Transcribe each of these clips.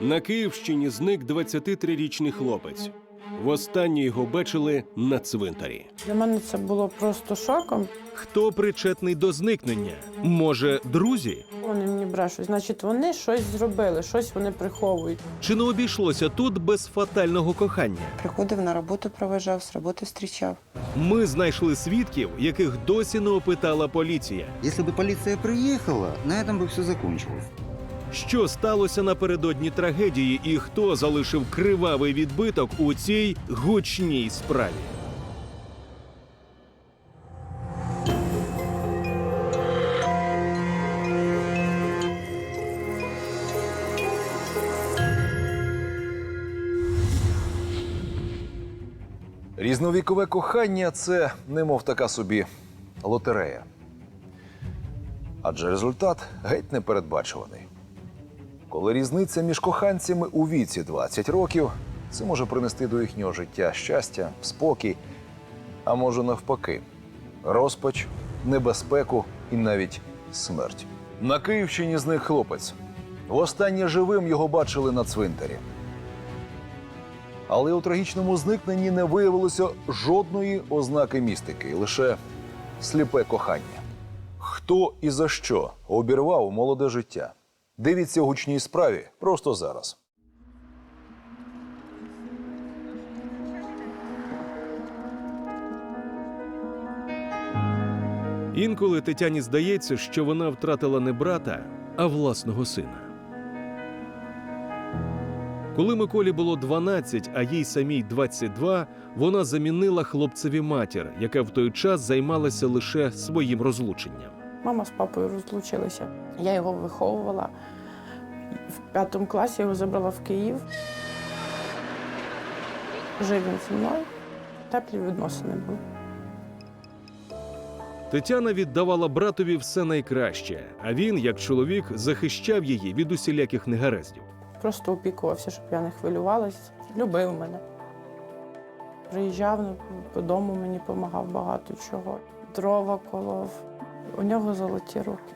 На Київщині зник 23-річний хлопець. Востаннє його бачили на цвинтарі. Для мене це було просто шоком. Хто причетний до зникнення? Може, друзі? Вони мені брешуть. Значить, вони щось зробили, щось вони приховують. Чи не обійшлося тут без фатального кохання? Приходив на роботу, проважав, з роботи зустрічав. Ми знайшли свідків, яких досі не опитала поліція. Если бы полиция приехала, на этом бы все закончилось. Що сталося напередодні трагедії, і хто залишив кривавий відбиток у цій гучній справі? Різновікове кохання це немов така собі лотерея. Адже результат геть непередбачуваний. Коли різниця між коханцями у віці 20 років, це може принести до їхнього життя щастя, спокій, а може навпаки, розпач, небезпеку і навіть смерть. На Київщині зник хлопець. Востаннє живим його бачили на цвинтарі. Але у трагічному зникненні не виявилося жодної ознаки містики, лише сліпе кохання. Хто і за що обірвав молоде життя? Дивіться у гучній справі просто зараз. Інколи Тетяні здається, що вона втратила не брата, а власного сина. Коли Миколі було 12, а їй самій 22, вона замінила хлопцеві матір, яка в той час займалася лише своїм розлученням. Мама з папою розлучилися. Я його виховувала. В п'ятому класі його забрала в Київ. Жив він зі мною. Теплі відносини були. Тетяна віддавала братові все найкраще, а він, як чоловік, захищав її від усіляких негараздів. Просто опікувався, щоб я не хвилювалась. Любив мене. Приїжджав ну, додому, мені допомагав багато чого. Дрова колов. У нього золоті руки.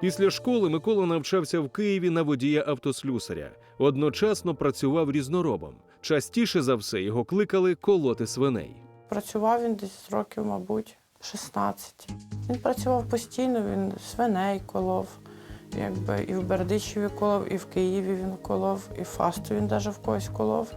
Після школи Микола навчався в Києві на водія автослюсаря. Одночасно працював різноробом. Частіше за все його кликали колоти свиней. Працював він десь років, мабуть, 16. Він працював постійно, він свиней колов. Якби і в Бердичеві колов, і в Києві він колов, і фасту він навіть в когось колов.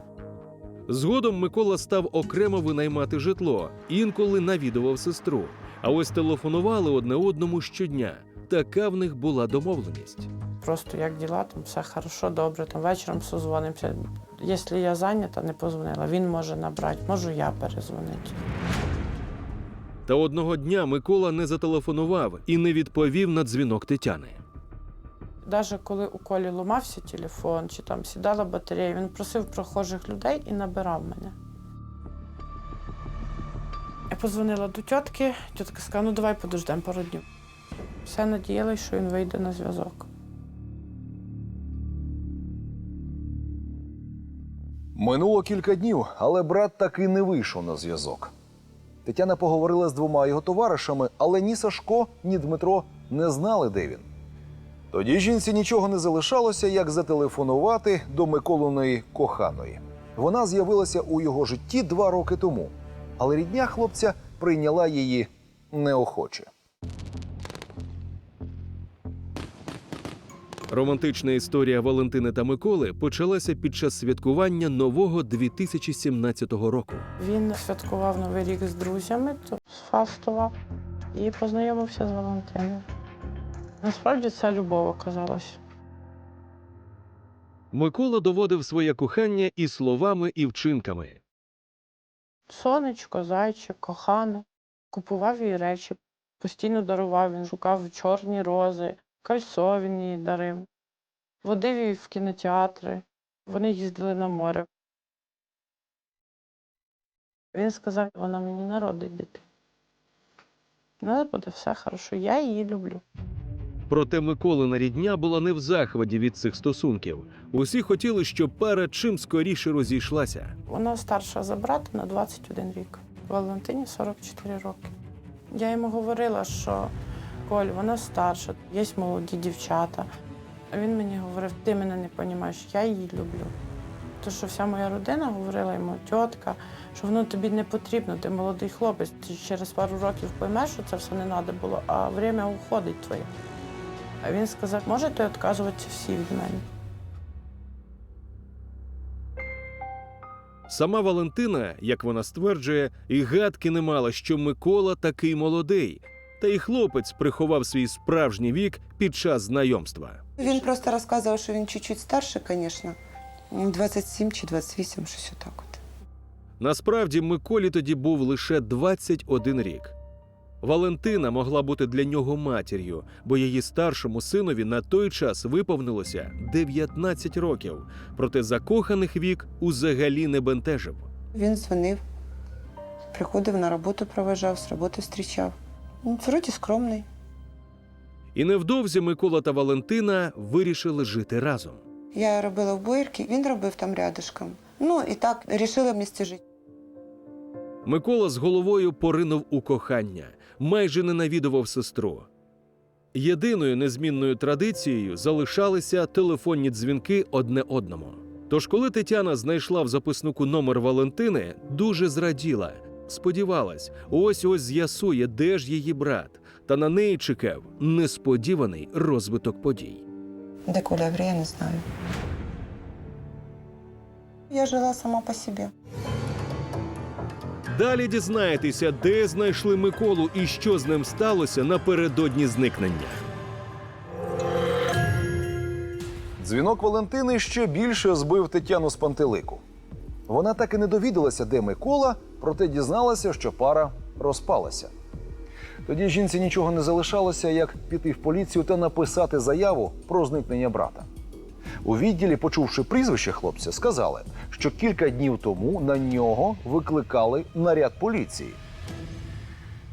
Згодом Микола став окремо винаймати житло, інколи навідував сестру. А ось телефонували одне одному щодня. Така в них була домовленість. Просто як діла, там все хорошо, добре, там вечором созвонимося. Якщо я зайнята, не позвонила, він може набрати, можу я перезвонити. Та одного дня Микола не зателефонував і не відповів на дзвінок Тетяни. Навіть коли у колі ламався телефон чи там сідала батарея, він просив прохожих людей і набирав мене. Я позвонила до тітки, тітка сказала, ну давай подождемо пару днів. Все надіялась, що він вийде на зв'язок. Минуло кілька днів, але брат таки не вийшов на зв'язок. Тетяна поговорила з двома його товаришами, але ні Сашко, ні Дмитро не знали, де він. Тоді жінці нічого не залишалося, як зателефонувати до Миколиної коханої. Вона з'явилася у його житті два роки тому, але рідня хлопця прийняла її неохоче. Романтична історія Валентини та Миколи почалася під час святкування нового 2017 року. Він святкував Новий рік з друзями, то з Фастова, і познайомився з Валентиною. Насправді це любов оказалась. Микола доводив своє кохання і словами, і вчинками. Сонечко, зайчик, кохана. Купував їй речі, постійно дарував. Він шукав чорні рози, кольцо він їй дарив. Водив її в кінотеатри. Вони їздили на море. Він сказав, вона мені народить дитину. Ну, буде все хорошо. Я її люблю. Проте Миколина рідня була не в захваті від цих стосунків. Усі хотіли, щоб пара чим скоріше розійшлася. Вона старша за брата на 21 рік. Валентині 44 роки. Я йому говорила, що Коль, вона старша, є молоді дівчата. Він мені говорив, ти мене не розумієш, я її люблю. То, що вся моя родина говорила йому, тітка, що воно тобі не потрібно, ти молодий хлопець, ти через пару років поймеш, що це все не треба було, а время уходить твоє. А він сказав, можете відказуватися всі від мене. Сама Валентина, як вона стверджує, і гадки не мала, що Микола такий молодий. Та й хлопець приховав свій справжній вік під час знайомства. Він просто розказував, що він чуть-чуть старше, звісно. 27 чи 28, щось отак от. Насправді Миколі тоді був лише 21 рік. Валентина могла бути для нього матір'ю, бо її старшому синові на той час виповнилося 19 років, проте закоханих вік узагалі не бентежив. Він дзвонив, приходив на роботу, проважав, з роботи зустрічав. Ну, вроді скромний. І невдовзі Микола та Валентина вирішили жити разом. Я робила в Боярці, він робив там рядышком. Ну і так вирішили місце жити. Микола з головою поринув у кохання, майже ненавідував сестру. Єдиною незмінною традицією залишалися телефонні дзвінки одне одному. Тож, коли Тетяна знайшла в записнику номер Валентини, дуже зраділа. Сподівалась, ось ось з'ясує, де ж її брат, та на неї чекав несподіваний розвиток подій. Де Аврій, я не знаю. Я жила сама по собі. Далі дізнаєтеся, де знайшли Миколу і що з ним сталося напередодні зникнення. Дзвінок Валентини ще більше збив Тетяну з пантелику. Вона так і не довідалася, де Микола, проте дізналася, що пара розпалася. Тоді жінці нічого не залишалося, як піти в поліцію та написати заяву про зникнення брата. У відділі, почувши прізвище хлопця, сказали, що кілька днів тому на нього викликали наряд поліції.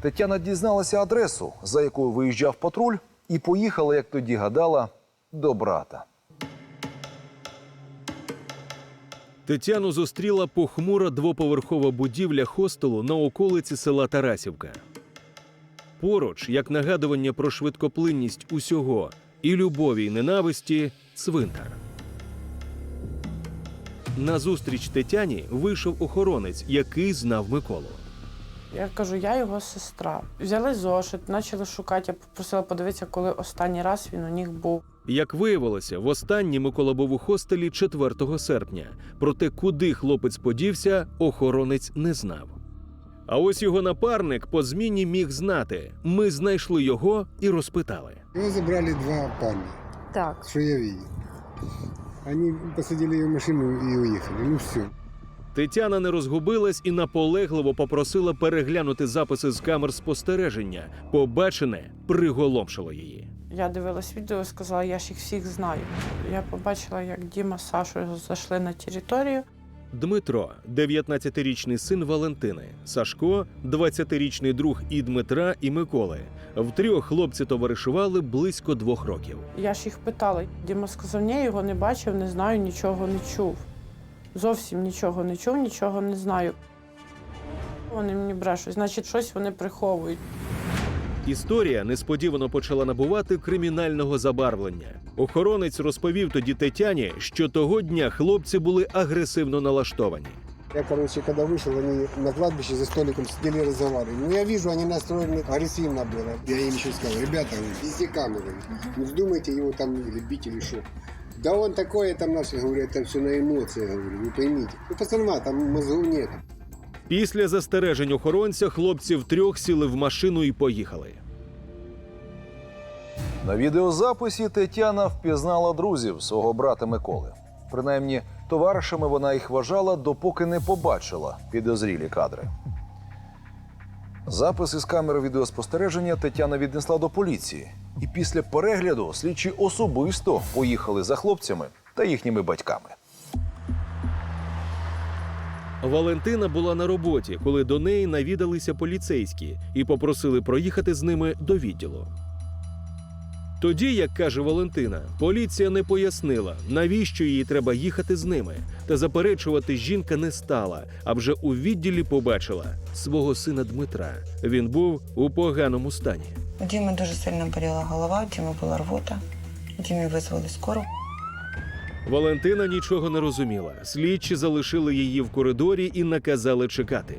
Тетяна дізналася адресу, за якою виїжджав патруль, і поїхала, як тоді гадала, до брата. Тетяну зустріла похмура двоповерхова будівля хостелу на околиці села Тарасівка. Поруч, як нагадування про швидкоплинність усього і любові, і ненависті, цвинтар. На зустріч Тетяні вийшов охоронець, який знав Миколу. Я кажу, я його сестра. Взяли зошит, почали шукати. Я попросила подивитися, коли останній раз він у них був. Як виявилося, востаннє Микола був у хостелі 4 серпня. Проте, куди хлопець подівся, охоронець не знав. А ось його напарник по зміні міг знати. Ми знайшли його і розпитали. Его забрали два парня, Так. что я видел. Они посадили ее в машину и уехали. Ну все. Тетяна не розгубилась і наполегливо попросила переглянути записи з камер спостереження. Побачене приголомшило її. Я дивилась відео і сказала, я ж їх всіх знаю. Я побачила, як Діма з Сашою зайшли на територію. Дмитро, 19-річний син Валентини, Сашко, 20-річний друг і Дмитра, і Миколи. Втрьох хлопці товаришували близько двох років. Я ж їх питала. Діма сказав, ні, його не бачив, не знаю, нічого не чув. Зовсім нічого не чув, нічого не знаю. Вони мені брешуть, значить, щось вони приховують. Історія несподівано почала набувати кримінального забарвлення. Охоронець розповів тоді Тетяні, що того дня хлопці були агресивно налаштовані. Я, короче, когда вышел, они на кладбище за столиком сидели и разговаривали. Ну, я вижу, они настроены агрессивно было. Я им еще сказал, ребята, везде камеры. Не вздумайте его там или бить или что. Да он такое там наше, говорю, это все на эмоциях, говорю, вы поймите. Ну, пацанма, там мозгов нет. Після застережень охоронця хлопці втрьох сіли в машину і поїхали. На відеозаписі Тетяна впізнала друзів свого брата Миколи. Принаймні, товаришами вона їх вважала, допоки не побачила підозрілі кадри. Запис із камери відеоспостереження Тетяна віднесла до поліції. І після перегляду слідчі особисто поїхали за хлопцями та їхніми батьками. Валентина була на роботі, коли до неї навідалися поліцейські і попросили проїхати з ними до відділу. Тоді, як каже Валентина, поліція не пояснила, навіщо їй треба їхати з ними, та заперечувати жінка не стала, а вже у відділі побачила свого сина Дмитра. Він був у поганому стані. У Діми дуже сильно боліла голова, у була рвота. Дімі визвали скору. Валентина нічого не розуміла. Слідчі залишили її в коридорі і наказали чекати.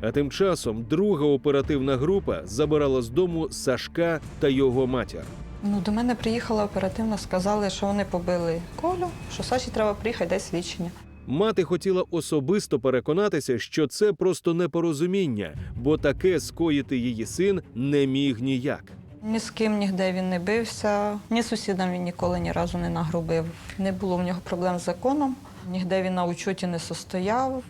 А тим часом друга оперативна група забирала з дому Сашка та його матір. Ну, до мене приїхала оперативно, сказали, що вони побили Колю, що Саші треба приїхати, дай свідчення. Мати хотіла особисто переконатися, що це просто непорозуміння, бо таке скоїти її син не міг ніяк. Ні з ким ніде він не бився, ні сусідам він ніколи ні разу не нагрубив. Не було в нього проблем з законом, нігде він на учоті не состояв.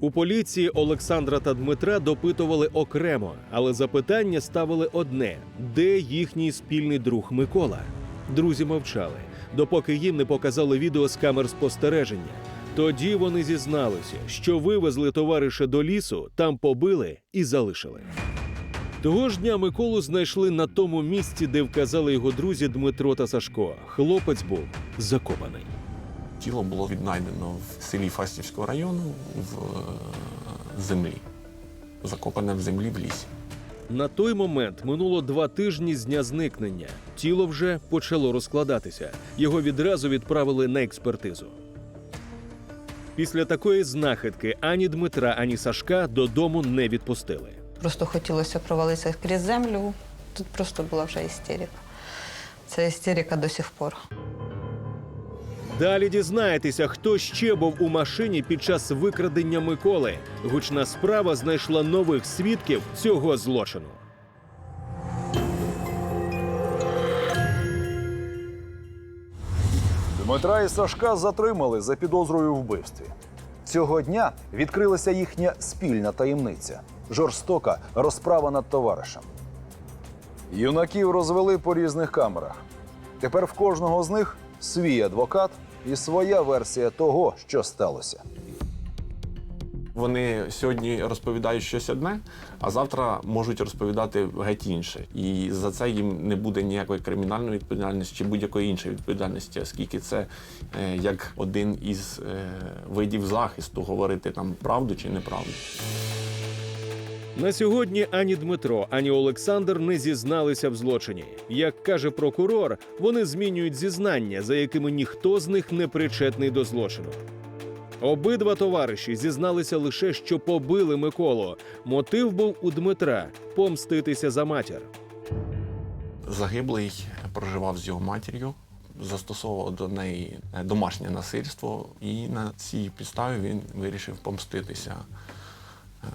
У поліції Олександра та Дмитра допитували окремо, але запитання ставили одне: де їхній спільний друг Микола? Друзі мовчали, допоки їм не показали відео з камер спостереження. Тоді вони зізналися, що вивезли товариша до лісу, там побили і залишили. Того ж дня Миколу знайшли на тому місці, де вказали його друзі Дмитро та Сашко. Хлопець був закопаний. Тіло було віднайдено в селі Фастівського району в е, землі, закопане в землі в лісі. На той момент минуло два тижні з дня зникнення. Тіло вже почало розкладатися. Його відразу відправили на експертизу. Після такої знахідки ані Дмитра, ані Сашка додому не відпустили. Просто хотілося провалитися крізь землю. Тут просто була вже істерика. Це істерика до сих пор. Далі дізнаєтеся, хто ще був у машині під час викрадення Миколи. Гучна справа знайшла нових свідків цього злочину. Дмитра і Сашка затримали за підозрою в вбивстві. Цього дня відкрилася їхня спільна таємниця жорстока розправа над товаришем. Юнаків розвели по різних камерах. Тепер в кожного з них свій адвокат і своя версія того, що сталося. Вони сьогодні розповідають щось одне, а завтра можуть розповідати геть інше. І за це їм не буде ніякої кримінальної відповідальності чи будь-якої іншої відповідальності, оскільки це е, як один із е, видів захисту говорити там правду чи неправду. На сьогодні ані Дмитро, ані Олександр не зізналися в злочині. Як каже прокурор, вони змінюють зізнання, за якими ніхто з них не причетний до злочину. Обидва товариші зізналися лише, що побили Миколу. Мотив був у Дмитра помститися за матір. Загиблий проживав з його матір'ю, застосовував до неї домашнє насильство, і на цій підставі він вирішив помститися е,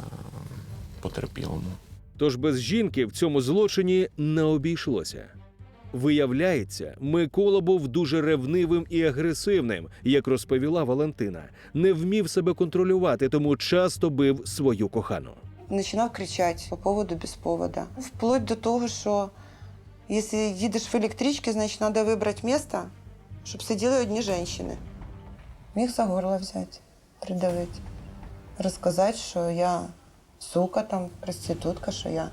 потерпілому. Тож без жінки в цьому злочині не обійшлося. Виявляється, Микола був дуже ревнивим і агресивним, як розповіла Валентина. Не вмів себе контролювати, тому часто бив свою кохану. Починав кричати по поводу без повода. Вплоть до того, що якщо їдеш в електричці, значить треба вибрати місце, щоб сиділи одні жінки. Міг за горло взяти, придавити, розказати, що я сука, там, проститутка, що я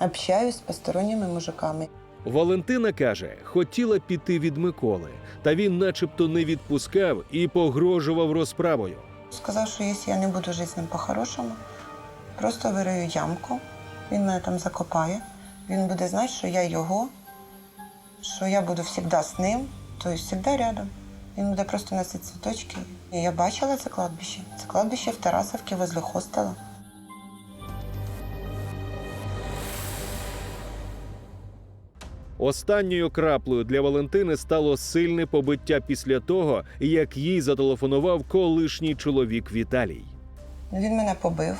общаюсь з посторонніми мужиками. Валентина каже, хотіла піти від Миколи, та він, начебто, не відпускав і погрожував розправою. Сказав, що якщо я не буду жити з ним по-хорошому, просто вирию ямку, він мене там закопає. Він буде знати, що я його, що я буду завжди з ним, тобто завжди рядом. Він буде просто носити цвіточки. І я бачила це кладбище. Це кладбище в Тарасовці возле хостела. Останньою краплею для Валентини стало сильне побиття після того, як їй зателефонував колишній чоловік Віталій. Він мене побив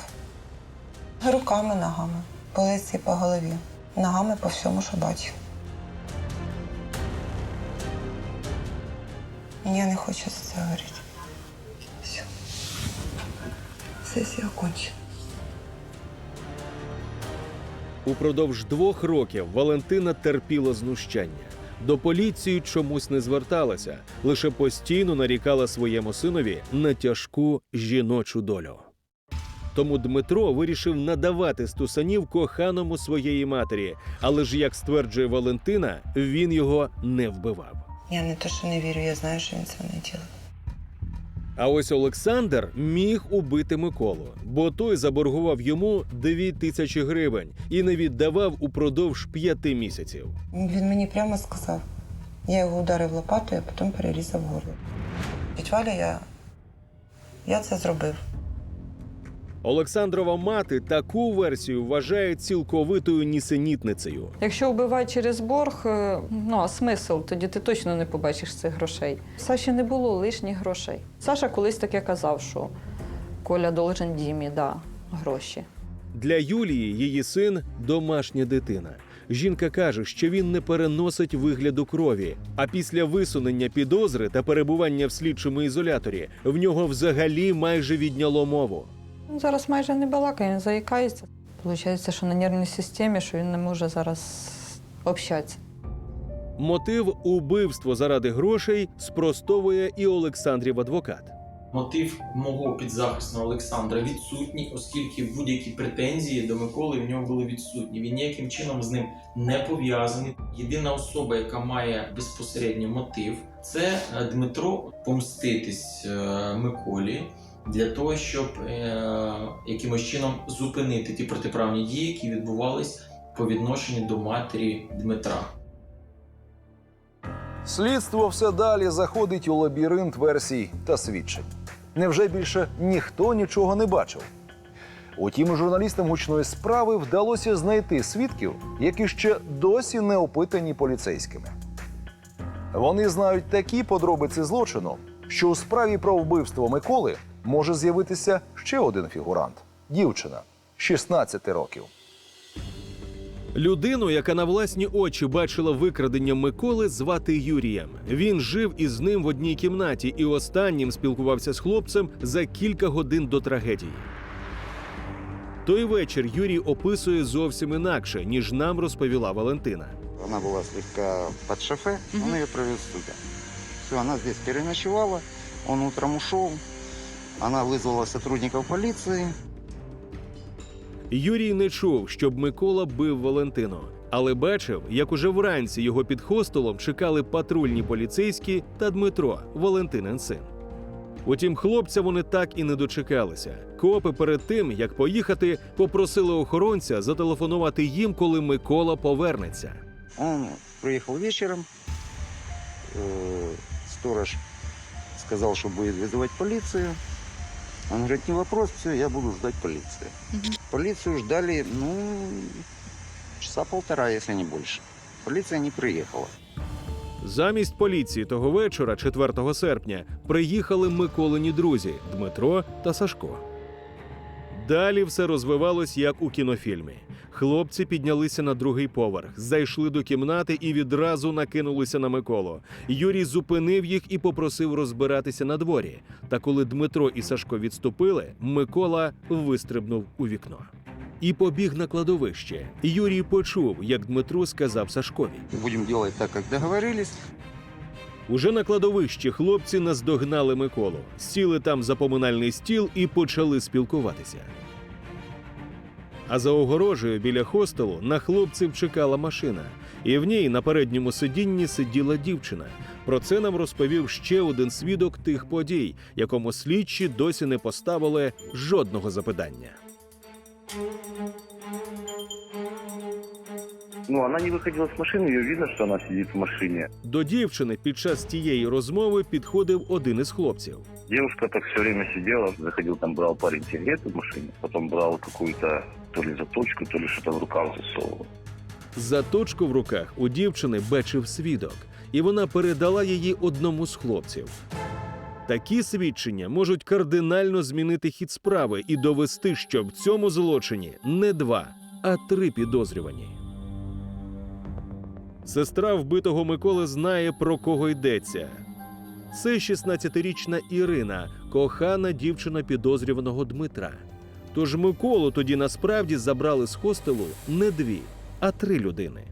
руками, ногами, по лиці, по голові, ногами по всьому, що бачив. Я не хочу за це говорити. Все. Сесія окончена. Упродовж двох років Валентина терпіла знущання. До поліції чомусь не зверталася, лише постійно нарікала своєму синові на тяжку жіночу долю. Тому Дмитро вирішив надавати стусанів коханому своєї матері, але ж, як стверджує Валентина, він його не вбивав. Я не то, що не вірю, я знаю, що він це не робив. А ось Олександр міг убити Миколу, бо той заборгував йому дві тисячі гривень і не віддавав упродовж п'яти місяців. Він мені прямо сказав: Я його ударив лопатою, а потім перерізав горло. Відваля Валя, я, я це зробив. Олександрова мати таку версію вважає цілковитою нісенітницею. Якщо вбивають через борг, е, ну а смисл, тоді ти точно не побачиш цих грошей. Саші не було лишніх грошей. Саша колись таке казав, що Коля должен Дімі, да, гроші. Для Юлії її син домашня дитина. Жінка каже, що він не переносить вигляду крові. А після висунення підозри та перебування в слідчому ізоляторі в нього взагалі майже відняло мову. Він зараз майже не балакає, він заїкається. Получається, що на нервній системі, що він не може зараз общатися. Мотив убивство заради грошей спростовує і Олександрів адвокат. Мотив мого підзахисного Олександра відсутній, оскільки будь-які претензії до Миколи в нього були відсутні. Він ніяким чином з ним не пов'язаний. Єдина особа, яка має безпосередньо мотив, це е, Дмитро помститись е, Миколі для того, щоб е, якимось чином зупинити ті протиправні дії, які відбувались по відношенню до матері Дмитра. Слідство все далі заходить у лабіринт версій та свідчень. Невже більше ніхто нічого не бачив? Утім, журналістам гучної справи вдалося знайти свідків, які ще досі не опитані поліцейськими. Вони знають такі подробиці злочину, що у справі про вбивство Миколи може з'явитися ще один фігурант дівчина 16 років. Людину, яка на власні очі бачила викрадення Миколи, звати Юрієм. Він жив із ним в одній кімнаті і останнім спілкувався з хлопцем за кілька годин до трагедії. Той вечір Юрій описує зовсім інакше, ніж нам розповіла Валентина. Она была слегка под шофе, он ее привез сюда. Все, она здесь переночевала, он утром ушел, она вызвала сотрудников полиции, Юрій не чув, щоб Микола бив Валентину, але бачив, як уже вранці його під хостелом чекали патрульні поліцейські та Дмитро, Валентинин син. Утім, хлопця вони так і не дочекалися. Копи перед тим, як поїхати, попросили охоронця зателефонувати їм, коли Микола повернеться. Он приехал вечером, э, сторож сказал, что будет вызывать полицию. Он говорит, не вопрос, все, я буду ждать полиции. Полицию ждали, ну, часа полтора, если не больше. Полиция не приехала. Замість поліції того вечора, 4 серпня, приїхали Миколині друзі Дмитро та Сашко. Далі все розвивалось як у кінофільмі. Хлопці піднялися на другий поверх, зайшли до кімнати і відразу накинулися на Миколу. Юрій зупинив їх і попросив розбиратися на дворі. Та коли Дмитро і Сашко відступили, Микола вистрибнув у вікно. І побіг на кладовище. Юрій почув, як Дмитро сказав Сашкові. Будем делать так, как договорились. Уже на кладовищі хлопці наздогнали Миколу, сіли там за поминальний стіл і почали спілкуватися. А за огорожею біля хостелу на хлопців чекала машина, і в ній на передньому сидінні сиділа дівчина. Про це нам розповів ще один свідок тих подій, якому слідчі досі не поставили жодного запитання. Ну, она не выходила с машины, ее видно, что она сидит в машине. До дівчини під час тієї розмови підходив один із хлопців. Девушка так все время сидела, заходил, там брал парень сигареты в машине, потом брал какую-то то ли заточку, то ли что-то в рукав засовывал. Заточку в руках у дівчини бачив свідок, і вона передала її одному з хлопців. Такі свідчення можуть кардинально змінити хід справи і довести, що в цьому злочині не два, а три підозрювані. Сестра вбитого Миколи знає, про кого йдеться. Це 16-річна Ірина, кохана дівчина підозрюваного Дмитра. Тож Миколу тоді насправді забрали з хостелу не дві, а три людини.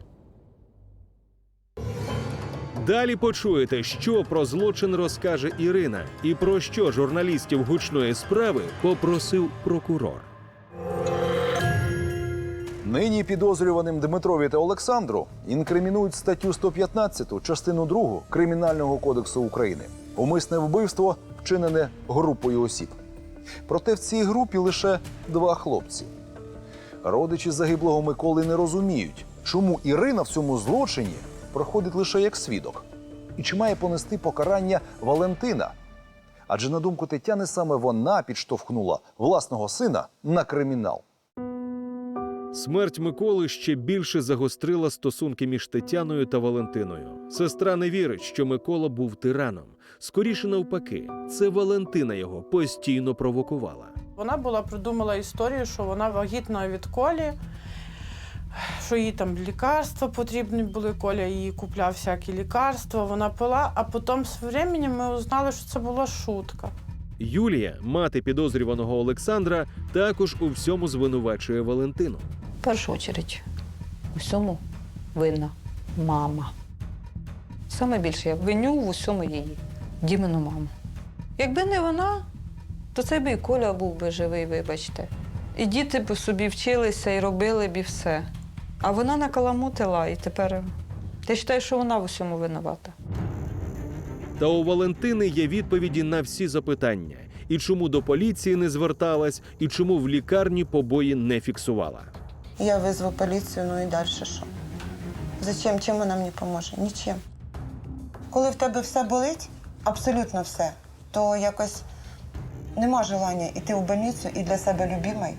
Далі почуєте, що про злочин розкаже Ірина, і про що журналістів гучної справи попросив прокурор. Нині підозрюваним Дмитрові та Олександру інкримінують статтю 115, частину 2 Кримінального кодексу України умисне вбивство, вчинене групою осіб. Проте в цій групі лише два хлопці. Родичі загиблого Миколи не розуміють, чому Ірина в цьому злочині проходить лише як свідок. І чи має понести покарання Валентина? Адже на думку Тетяни, саме вона підштовхнула власного сина на кримінал. Смерть Миколи ще більше загострила стосунки між Тетяною та Валентиною. Сестра не вірить, що Микола був тираном. Скоріше навпаки, це Валентина його постійно провокувала. Вона була придумала історію, що вона вагітна від колі, що їй там лікарства потрібні були. Коля їй купляв всякі лікарства, вона пила, а потім з часом ми узнали, що це була шутка. Юлія, мати підозрюваного Олександра, також у всьому звинувачує Валентину. В першу чергу у всьому винна мама. Саме більше я виню в усьому її, Дімину маму. Якби не вона, то цей би і Коля був би живий, вибачте. І діти б собі вчилися і робили б і все. А вона накаламутила, і тепер ти вважаєш, що вона в усьому винувата. Та у Валентини є відповіді на всі запитання: і чому до поліції не зверталась, і чому в лікарні побої не фіксувала. Я визву поліцію, ну і далі що? Зачем? Чим вона мені поможе? Нічим. Коли в тебе все болить, абсолютно все, то якось нема желання йти в больницю і для себе любимой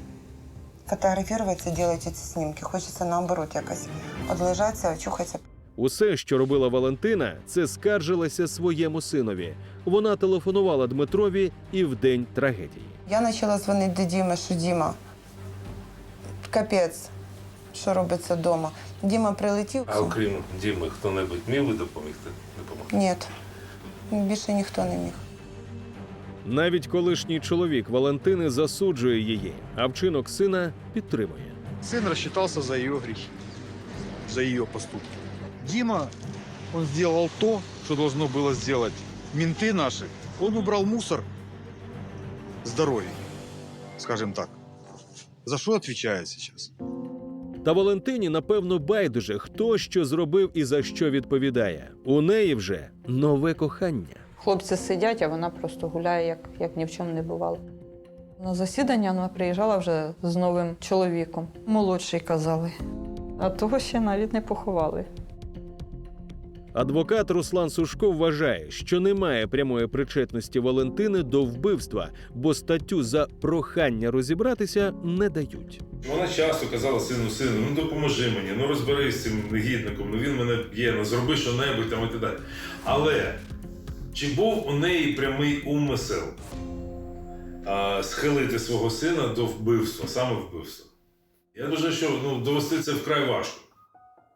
фотографуватися, робити ці знімки. Хочеться наоборот якось одлежатися, очухатися. Усе, що робила Валентина, це скаржилася своєму синові. Вона телефонувала Дмитрові і в день трагедії. Я почала дзвонити до Діми, що Діма, капець, що робиться вдома. Діма прилетів. А окрім Діми, хто-небудь міг би допомогти? Допомогти? Ні, більше ніхто не міг. Навіть колишній чоловік Валентини засуджує її, а вчинок сина підтримує. Сын рассчитался за ее грехи, за ее поступки. Дима, он сделал то, что должно было сделать менты наши. Он убрал мусор с дороги, скажем так. За що отвечает зараз? Та Валентині, напевно, байдуже, хто що зробив і за що відповідає. У неї вже нове кохання. Хлопці сидять, а вона просто гуляє, як, як ні в чому не бувало. На засідання вона приїжджала вже з новим чоловіком. Молодший казали. А того ще навіть не поховали. Адвокат Руслан Сушко вважає, що немає прямої причетності Валентини до вбивства, бо статтю за прохання розібратися не дають. Вона часто казала сину, сину, ну допоможи мені, ну розберись з цим негідником, ну він мене б'є, ну зроби що-небудь там і так далі. Але чи був у неї прямий умисел а, схилити свого сина до вбивства, саме вбивства? Я дуже що ну, довести це вкрай важко.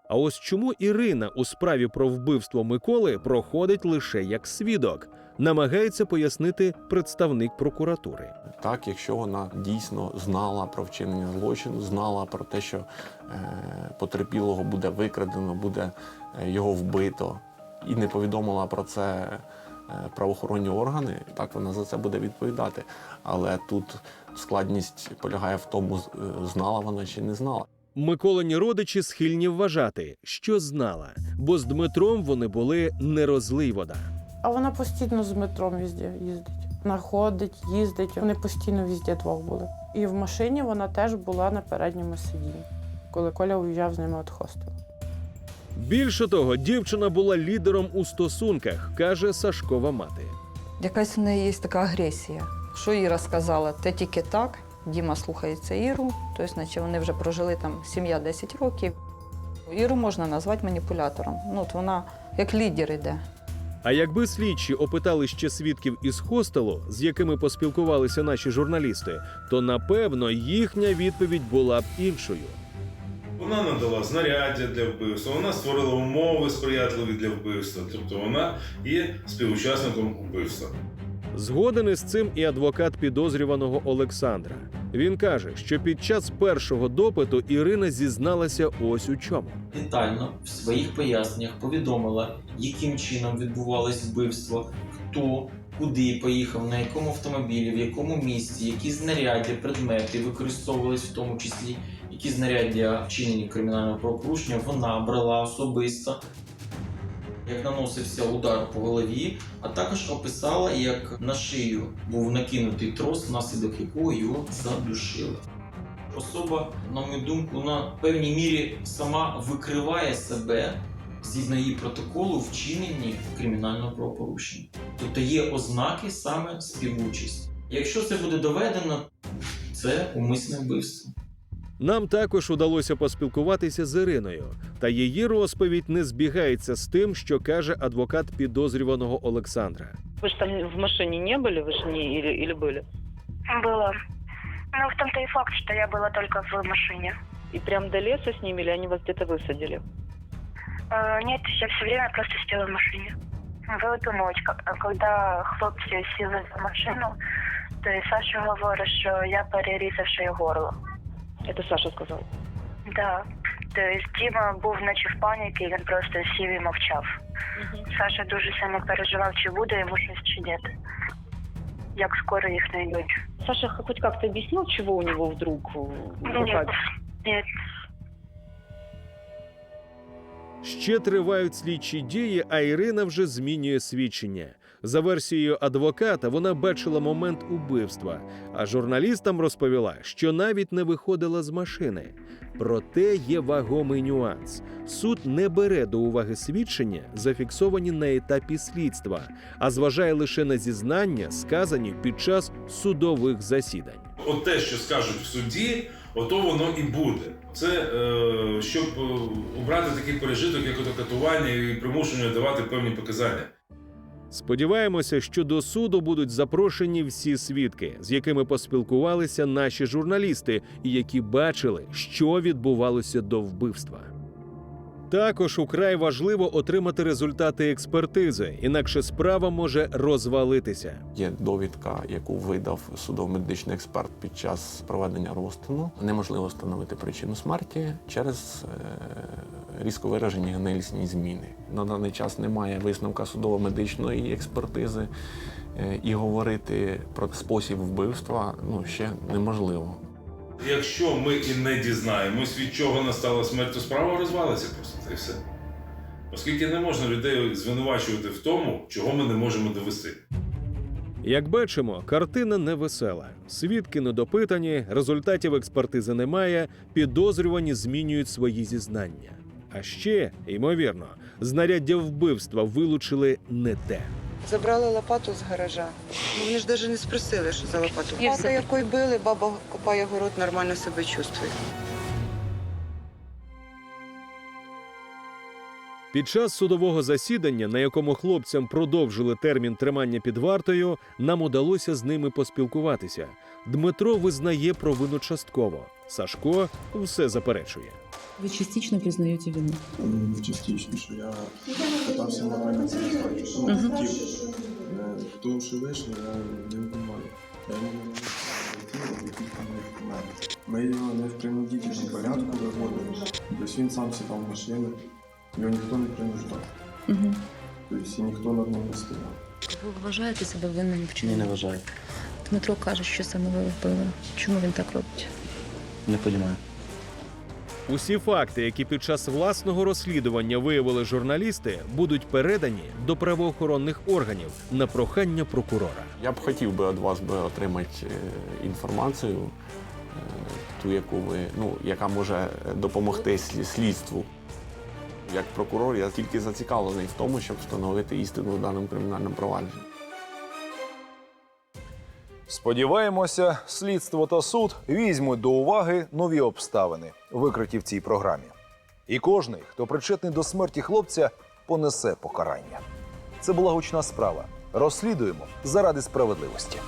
А ось чому Ірина у справі про вбивство Миколи проходить лише як свідок, намагається пояснити представник прокуратури. Так, якщо вона дійсно знала про вчинення злочину, знала про те, що е, потерпілого буде викрадено, буде е, його вбито, і не повідомила про це е, правоохоронні органи, так вона за це буде відповідати. Але тут складність полягає в тому, знала вона чи не знала. Миколині родичі схильні вважати, що знала, бо з Дмитром вони були не розлий вода. А вона постійно з метром везде їздить. Находить, їздить. Вони постійно везде двох були. І в машині вона теж була на передньому сидінні, коли Коля уїжджав з ними від хостелу. Більше того, дівчина була лідером у стосунках, каже Сашкова мати. Якась в неї є така агресія. Що Іра сказала, те тільки так. Діма слухається Іру, тобто, наче вони вже прожили там сім'я 10 років. Іру можна назвати маніпулятором. Ну, от вона як лідер іде. А якби слідчі опитали ще свідків із хостелу, з якими поспілкувалися наші журналісти, то напевно їхня відповідь була б іншою. Вона надала знаряддя для вбивства, вона створила умови сприятливі для вбивства, тобто вона є співучасником вбивства. Згоден із цим і адвокат підозрюваного Олександра. Він каже, що під час першого допиту Ірина зізналася ось у чому. детально в своїх поясненнях повідомила, яким чином відбувалось вбивство, хто куди поїхав, на якому автомобілі, в якому місці, які знаряддя, предмети використовувались в тому числі, які знаряддя вчинені кримінального правопорушення вона брала особисто. Як наносився удар по голові, а також описала, як на шию був накинутий трос, внаслідок якого його задушили. Особа, на мою думку, на певній мірі сама викриває себе згідно її протоколу, вчиненні кримінального правопорушення. Тобто є ознаки саме співучасті. Якщо це буде доведено, це умисне вбивство. Нам також удалося поспілкуватися з Іриною, та її розповідь не збігається з тим, що каже адвокат підозрюваного Олександра. Вы же там в машине не были, вы же не или, или были? Было. Но в том-то и факт, что я была только в машине. И прям до леса с ними или они вас где-то высадили? Э, нет, я все время просто сидела в машине. В эту ночь, ко- когда хлопці сіли в машину, то і Саша говорить, що я перерізавши їй горло. Это Саша сказал. Да. Тобто Діма був наче в паніці, він просто сів і мовчав. Саша дуже сильно переживав, чи буде йому щось чи ні. Як скоро їх знайдуть. Саша хоть как-то объяснил, чего у него вдруг в Ні, ні. Ще тривають слідчі дії, а Ірина вже змінює свідчення. За версією адвоката, вона бачила момент убивства, а журналістам розповіла, що навіть не виходила з машини. Проте є вагомий нюанс: суд не бере до уваги свідчення, зафіксовані на етапі слідства, а зважає лише на зізнання, сказані під час судових засідань. От те, що скажуть в суді, ото воно і буде. Це е, щоб е, обрати такий пережиток, як ото катування і примушення давати певні показання. Сподіваємося, що до суду будуть запрошені всі свідки, з якими поспілкувалися наші журналісти, і які бачили, що відбувалося до вбивства. Також украй важливо отримати результати експертизи, інакше справа може розвалитися. Є довідка, яку видав судово-медичний експерт під час проведення розтину. Неможливо встановити причину смерті через е, різко виражені генелісні зміни. На даний час немає висновка судово-медичної експертизи, е, і говорити про спосіб вбивства ну, ще неможливо. Якщо ми і не дізнаємось, від чого настала смерть, то справа розвалиться просто й все. Оскільки не можна людей звинувачувати в тому, чого ми не можемо довести. Як бачимо, картина невесела. Свідки недопитані, результатів експертизи немає, підозрювані змінюють свої зізнання. А ще, ймовірно, знаряддя вбивства вилучили не те. Забрали лопату з гаража. Ну, Вони ж навіть не спросили, що за лопату. І Лопата, якою били, баба копає город, нормально себе чувствує. Під час судового засідання, на якому хлопцям продовжили термін тримання під вартою, нам удалося з ними поспілкуватися. Дмитро визнає провину частково. Сашко все заперечує. Ви частично признаєте вину? Частично, що я питався нормально це зробити. Ну, хотів. Е, Тому що вийшло, я не. Я не не помер. Ми його не в принудительному порядку виводили. Тобто він сам сідав в машину, його ніхто не принуждав. Угу. Тобто ніхто над ним не стояв. Ви вважаєте себе винним в чому? вважаю. Дмитро каже, що саме ви вбили. Чому він так робить? Не розумію. Усі факти, які під час власного розслідування виявили журналісти, будуть передані до правоохоронних органів на прохання прокурора. Я б хотів би від вас би отримати е, інформацію, е, ту, яку ви, ну, яка може допомогти слі- слідству. Як прокурор, я тільки зацікавлений в тому, щоб встановити істину в даному кримінальному провадженні. Сподіваємося, слідство та суд візьмуть до уваги нові обставини, викриті в цій програмі. І кожний, хто причетний до смерті хлопця, понесе покарання. Це була гучна справа. Розслідуємо заради справедливості.